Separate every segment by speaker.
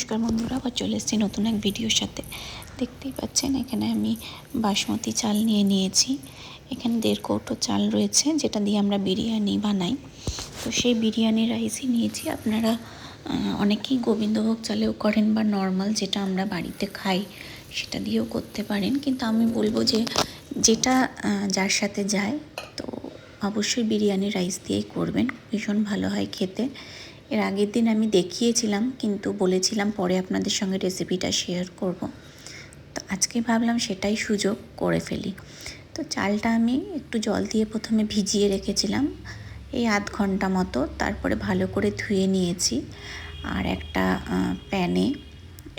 Speaker 1: নমস্কার বন্ধুরা, আবার চলে এসেছি নতুন এক ভিডিওর সাথে। দেখতেই পাচ্ছেন, এখানে আমি বাসমতি চাল নিয়ে নিয়েছি। এখানে দেড় কৌটো চাল রয়েছে, যেটা দিয়ে আমরা বিরিয়ানি বানাই। তো সেই বিরিয়ানি রাইসই নিয়েছি। আপনারা অনেকেই গোবিন্দভোগ চালেও করেন বা নর্মাল যেটা আমরা বাড়িতে খাই, সেটা দিয়েও করতে পারেন। কিন্তু আমি বলব যে, যেটা যার সাথে যায়, তো অবশ্যই বিরিয়ানি রাইস দিয়েই করবেন। ভীষণ ভালো হয় খেতে। এর আগের দিন আমি দেখিয়েছিলাম, কিন্তু বলেছিলাম পরে আপনাদের সঙ্গে রেসিপিটা শেয়ার করব। তো আজকে ভাবলাম সেটাই সুযোগ করে ফেলি। তো চালটা আমি একটু জল দিয়ে প্রথমে ভিজিয়ে রেখেছিলাম। এই আধ ঘণ্টা মতো তারপরে ভালো করে ধুয়ে নিয়েছি। আর একটা প্যানে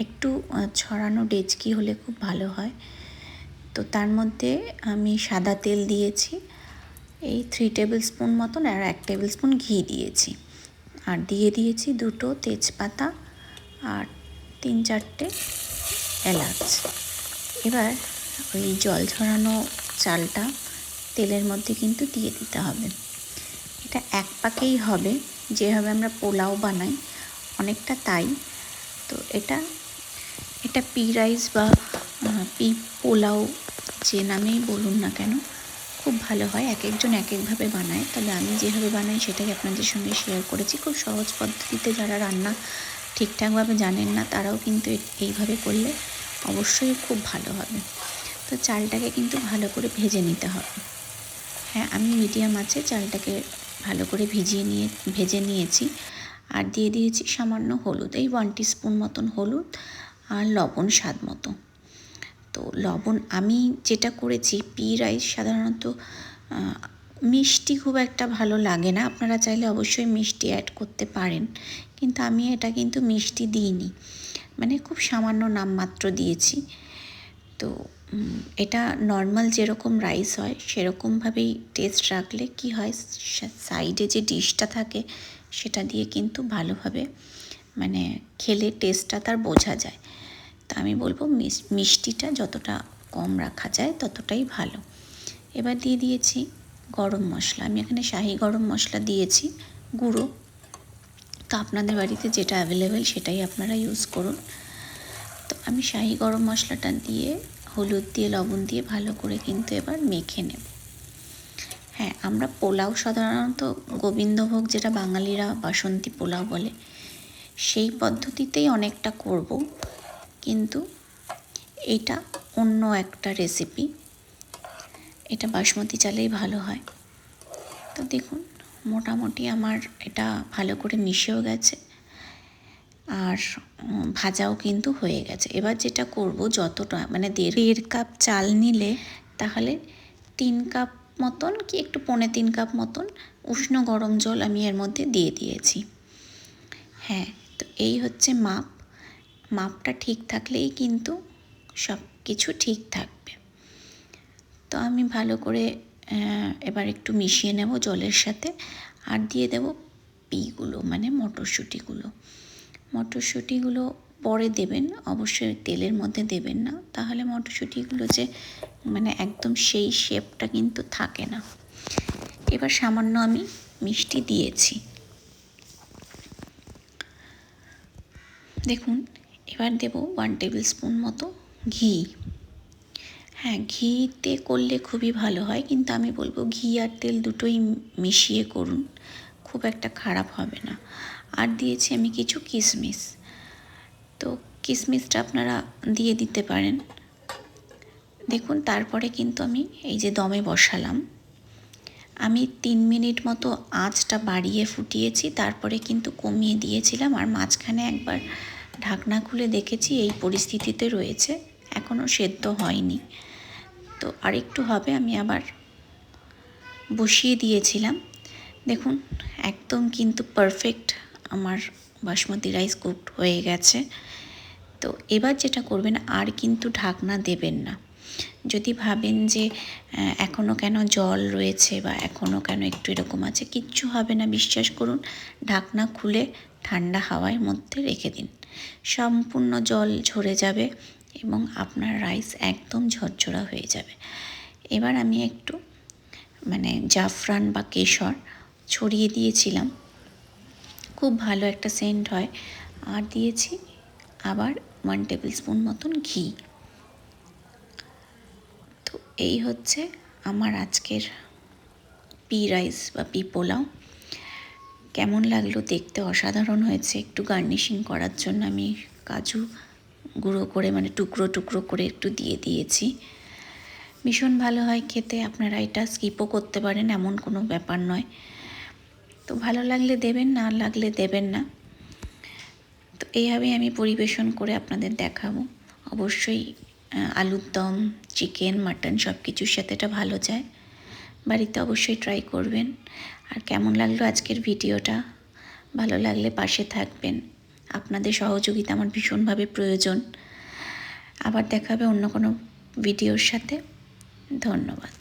Speaker 1: একটু ছড়ানো ডেচকি হলে খুব ভালো হয়। তো তার মধ্যে আমি সাদা তেল দিয়েছি। এই থ্রি টেবিল স্পুন মতন আর এক টেবিল স্পুন ঘি দিয়েছি। আর দিয়ে দিয়েছি দুটো তেজপাতা আর তিন চারটে এলাচ। এবার ওই জল ঝরানো চালটা তেলের মধ্যে কিন্তু দিয়ে দিতে হবে। এটা এক পাকেই হবে, যেভাবে আমরা পোলাও বানাই অনেকটা তাই। তো এটা এটা পি রাইস বা পি পোলাও যে নামেই বলুন না কেন খুব ভালো হয়, এক একজন এক একভাবে বানায়। তবে আমি যেভাবে বানাই সেটাই আপনাদের সঙ্গে শেয়ার করেছি। খুব সহজ পদ্ধতিতে যারা রান্না ঠিকঠাকভাবে জানেন না, তারাও কিন্তু এইভাবে করলে অবশ্যই খুব ভালো হবে। তো চালটাকে কিন্তু ভালো করে ভেজে নিতে হবে। হ্যাঁ আমি মিডিয়াম আছে, চালটাকে ভালো করে ভিজিয়ে নিয়ে, ভেজে নিয়েছি। আর দিয়ে দিয়েছি সামান্য হলুদ, এই ওয়ান স্পুন মতন হলুদ আর লবণ স্বাদ মতো। তো লবণ আমি যেটা করেছি, পি রাইস সাধারণত মিষ্টি খুব একটা ভালো লাগে না। আপনারা চাইলে অবশ্যই মিষ্টি অ্যাড করতে পারেন। কিন্তু আমি এটা কিন্তু মিষ্টি দিইনি। মানে খুব সামান্য নামমাত্র দিয়েছি। তো এটা নর্মাল যেরকম রাইস হয়, সেরকমভাবেই টেস্ট রাখলে কি হয় সাইডে যে ডিশটা থাকে, সেটা দিয়ে কিন্তু ভালোভাবে মানে খেলে টেস্টটা তার বোঝা যায়। তা আমি বলব মিষ্টিটা যতটা কম রাখা যায় ততটাই ভালো। এবার দিয়ে দিয়েছি গরম মশলা। আমি এখানে শাহি গরম মশলা দিয়েছি, গুঁড়ো। তো আপনাদের বাড়িতে যেটা অ্যাভেলেবেল সেটাই আপনারা ইউজ করুন। তো আমি শাহি গরম মশলাটা দিয়ে হলুদ দিয়ে, লবণ দিয়ে ভালো করে কিন্তু এবার মেখে নেব। হ্যাঁ আমরা পোলাও সাধারণত গোবিন্দভোগ যেটা বাঙালিরা বাসন্তী পোলাও বলে, সেই পদ্ধতিতেই অনেকটা করব। কিন্তু এটা অন্য একটা রেসিপি এটা বাসমতি চালেই ভালো হয়। তো দেখুন, মোটামুটি আমার এটা ভালো করে মিশেও গেছে। আর ভাজাও কিন্তু হয়ে গেছে। এবার যেটা করব যতটা মানে দেড় কাপ চাল নিলে তাহলে তিন কাপ মতন কি একটু পৌনে তিন কাপ মতন উষ্ণ গরম জল আমি এর মধ্যে দিয়ে দিয়েছি। হ্যাঁ তো এই হচ্ছে মাপ। মাপটা ঠিক থাকলেই কিন্তু সব কিছু ঠিক থাকবে। তো আমি ভালো করে এবার একটু মিশিয়ে নেব জলের সাথে আর দিয়ে দেব পিগুলো মানে মটরশুঁটিগুলো। মটরশুঁটিগুলো পরে দেবেন, অবশ্যই তেলের মধ্যে দেবেন না, তাহলে মটরশুঁটিগুলো যে মানে একদম সেই শেপটা কিন্তু থাকে না। এবার সামান্য আমি মিষ্টি দিয়েছি। দেখুন এবার দেব ওয়ান টেবিল স্পুন মতো ঘি। হ্যাঁ ঘিতে করলে খুবই ভালো হয়, কিন্তু আমি বলব ঘি আর তেল দুটোই মিশিয়ে করুন, খুব একটা খারাপ হবে না। আর দিয়েছি আমি কিছু কিশমিশ তো কিশমিশটা আপনারা দিয়ে দিতে পারেন। দেখুন, তারপরে কিন্তু আমি এই যে দমে বসালাম। আমি তিন মিনিট মতো আঁচটা বাড়িয়ে ফুটিয়েছি, তারপরে কিন্তু কমিয়ে দিয়েছিলাম, আর মাঝখানে একবার ঢাকনা খুলে দেখেছি এই পরিস্থিতিতে রয়েছে। এখনও সেদ্ধ হয়নি। তো আরেকটু হবে, আমি আবার বসিয়ে দিয়েছিলাম। দেখুন, একদম কিন্তু পারফেক্ট আমার বাসমতি রাইস কুকড হয়ে গেছে। তো এবার যেটা করবেন, আর কিন্তু ঢাকনা দেবেন না। যদি ভাবেন যে এখনও কেন জল রয়েছে বা এখনও কেন একটু এরকম আছে, কিচ্ছু হবে না, বিশ্বাস করুন, ঢাকনা খুলে ঠান্ডা হাওয়ার মধ্যে রেখে দিন। সম্পূর্ণ জল ঝরে যাবে এবং আপনার রাইস একদম ঝরঝরা হয়ে যাবে। এবার আমি একটু মানে জাফরান বা কেশর ছড়িয়ে দিয়েছিলাম। খুব ভালো একটা সেন্ট হয়। আর দিয়েছি আবার ওয়ান টেবিল স্পুন মতন ঘি। তো এই হচ্ছে আমার আজকের পি রাইস বা পি পোলাও। কেমন লাগল দেখতে? অসাধারণ হয়েছে। একটু গার্নিশিং করার জন্য আমি কাজু গুঁড়ো করে মানে টুকরো টুকরো করে একটু দিয়ে দিয়েছি। ভীষণ ভালো হয় খেতে। আপনারা এটা স্কিপও করতে পারেন, এমন কোনো ব্যাপার নয়। তো ভালো লাগলে দেবেন, না লাগলে দেবেন না। তো এইভাবে আমি পরিবেশন করে আপনাদের দেখাবো। অবশ্যই আলুর দম চিকেন মাটন সব কিছুর সাথে এটা ভালো যায়। বাড়িতে অবশ্যই ট্রাই করবেন। আর কেমন লাগল আজকের ভিডিওটা? ভালো লাগলে পাশে থাকবেন। আপনাদের সহযোগিতা আমার ভীষণভাবে প্রয়োজন। আবার দেখাবে অন্য কোনো ভিডিওর সাথে। ধন্যবাদ।